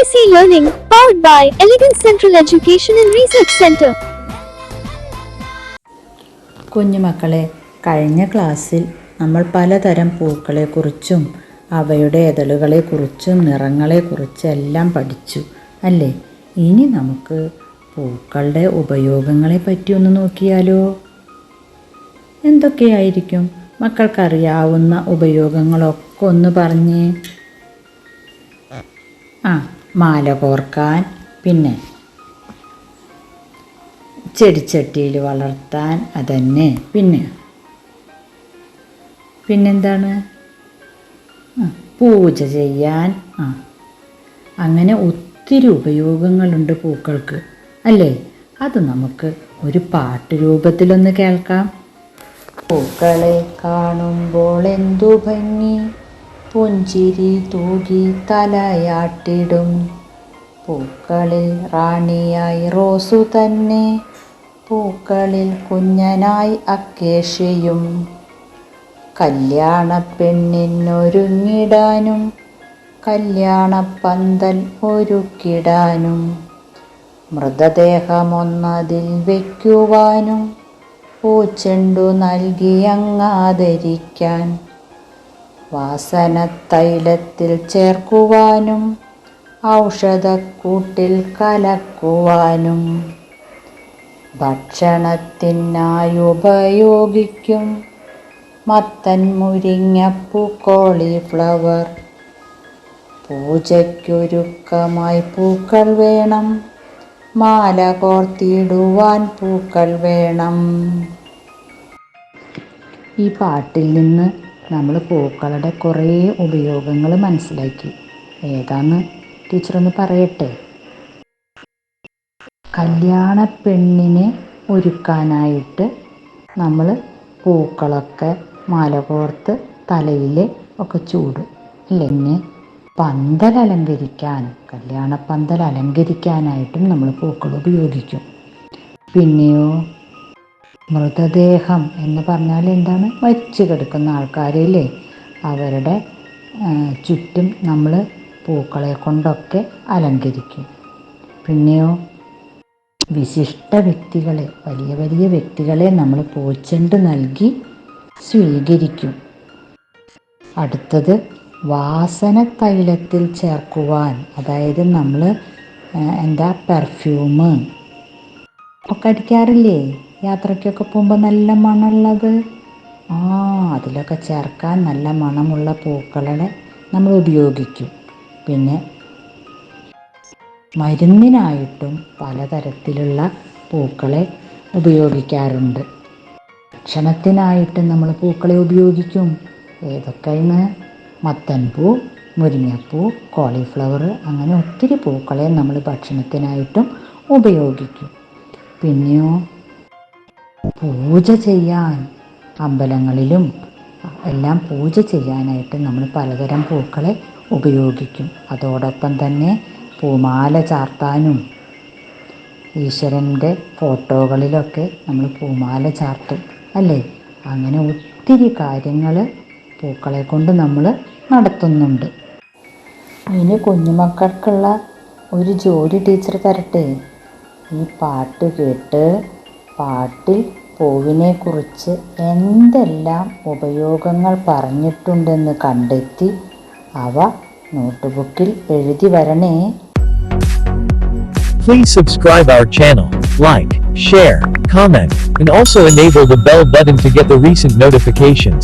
AC Learning, powered by Elegant Central Education and Research Center. കുഞ്ഞുമക്കളെ കഴിഞ്ഞ ക്ലാസ്സിൽ നമ്മൾ പലതരം പൂക്കളെക്കുറിച്ചും അവയുടെ ഇതളുകളെക്കുറിച്ചും നിറങ്ങളെക്കുറിച്ചും എല്ലാം പഠിച്ചു അല്ലേ? ഇനി നമുക്ക് പൂക്കളുടെ ഉപയോഗങ്ങളെ പറ്റി ഒന്ന് നോക്കിയാലോ? എന്തൊക്കെയായിരിക്കും? മക്കൾക്കറിയാവുന്ന ഉപയോഗങ്ങളൊക്കെ ഒന്ന് പറഞ്ഞേ. ആ മാല കോർക്കാൻ പിന്നെ ചെടിച്ചട്ടിയിൽ വളർത്താൻ അതന്നെ. പിന്നെ പിന്നെന്താണ്? പൂജ ചെയ്യാൻ ആ. അങ്ങനെ ഒത്തിരി ഉപയോഗങ്ങളുണ്ട് പൂക്കൾക്ക് അല്ലേ? അത് നമുക്ക് ഒരു പാട്ട് രൂപത്തിലൊന്ന് കേൾക്കാം. പൂക്കളെ കാണുമ്പോൾ എന്തു ഭംഗി. പുഞ്ചിരി തൂകി തലയാട്ടിടും. പൂക്കളിൽ റാണിയായി റോസു തന്നെ. പൂക്കളിൽ കുഞ്ഞനായി അക്കേഷയും കല്യാണ പെണ്ണിനൊരുങ്ങിടാനും കല്യാണപ്പന്തൽ ഒരുക്കിടാനും മൃതദേഹമൊന്നതിൽ വയ്ക്കുവാനും പൂച്ചെണ്ടു നൽകി വാസന തൈലത്തിൽ ചേർക്കുവാനും ഔഷധക്കൂട്ടിൽ കലക്കുവാനും ഭക്ഷണത്തിനായി ഉപയോഗിക്കും മത്തൻ മുരിങ്ങപ്പൂ കോളിഫ്ലവർ. പൂജയ്ക്കൊരുക്കമായി പൂക്കൾ വേണം. മാല കോർത്തിടുവാൻ പൂക്കൾ വേണം. ഈ പാട്ടിൽ നിന്ന് നമ്മൾ പൂക്കളുടെ കുറേ ഉപയോഗങ്ങൾ മനസ്സിലാക്കി. ഏതാന്ന് ടീച്ചറൊന്ന് പറയട്ടെ? കല്യാണ പെണ്ണിനെ ഒരുക്കാനായിട്ട് നമ്മൾ പൂക്കളൊക്കെ മാല കോർത്ത് തലയിൽ ഒക്കെ ചൂടും. അല്ലെങ്കിൽ പന്തൽ അലങ്കരിക്കാൻ കല്യാണ പന്തൽ അലങ്കരിക്കാനായിട്ടും നമ്മൾ പൂക്കൾ ഉപയോഗിക്കും. പിന്നെയോ? മൃതദേഹം എന്ന് പറഞ്ഞാൽ എന്താണ്? മരിച്ചു കിടക്കുന്ന ആൾക്കാരില്ലേ അവരുടെ ചുറ്റും നമ്മൾ പൂക്കളെ കൊണ്ടൊക്കെ അലങ്കരിക്കും. പിന്നെയോ വിശിഷ്ട വ്യക്തികളെ വലിയ വലിയ വ്യക്തികളെ നമ്മൾ പൂച്ചെണ്ട് നൽകി സ്വീകരിക്കും. അടുത്തത് വാസന തൈലത്തിൽ ചേർക്കുവാൻ അതായത് നമ്മൾ എന്താ പെർഫ്യൂമ് ഒക്കെ അടിക്കാറില്ലേ? യാത്രയ്ക്കൊക്കെ പോകുമ്പോൾ നല്ല മണമുള്ളത്. ആ അതിലൊക്കെ ചേർക്കാൻ നല്ല മണമുള്ള പൂക്കളെ നമ്മൾ ഉപയോഗിക്കും. പിന്നെ മരുന്നിനായിട്ടും പലതരത്തിലുള്ള പൂക്കളെ ഉപയോഗിക്കാറുണ്ട്. ഭക്ഷണത്തിനായിട്ട് നമ്മൾ പൂക്കളെ ഉപയോഗിക്കും. ഏതൊക്കെയെന്ന് മത്തൻപൂ മുരിങ്ങപ്പൂ കോളിഫ്ലവർ അങ്ങനെ ഒത്തിരി പൂക്കളെ നമ്മൾ ഭക്ഷണത്തിനായിട്ടും ഉപയോഗിക്കും. പിന്നെയോ പൂജ ചെയ്യാൻ അമ്പലങ്ങളിലും എല്ലാം പൂജ ചെയ്യാനായിട്ട് നമ്മൾ പലതരം പൂക്കളെ ഉപയോഗിക്കും. അതോടൊപ്പം തന്നെ പൂമാല ചാർത്താനും ഈശ്വരന്റെ ഫോട്ടോകളിലൊക്കെ നമ്മൾ പൂമാല ചാർത്തും അല്ലേ? അങ്ങനെ ഒത്തിരി കാര്യങ്ങൾ പൂക്കളെ കൊണ്ട് നമ്മൾ നടത്തുന്നുണ്ട്. ഇനി കുഞ്ഞുമക്കൾക്കുള്ള ഒരു ജോലി ടീച്ചർ തരട്ടെ? ഈ പാട്ട് കേട്ട് പാട്ടിൽ പൂവിനെക്കുറിച്ച് എന്തെല്ലാം ഉപയോഗങ്ങൾ പറഞ്ഞിട്ടുണ്ടെന്ന് കണ്ടെത്തി അവ നോട്ട്ബുക്കിൽ എഴുതി വരണേ Please subscribe our channel, like, share, comment, and also enable the bell button to get the recent notifications.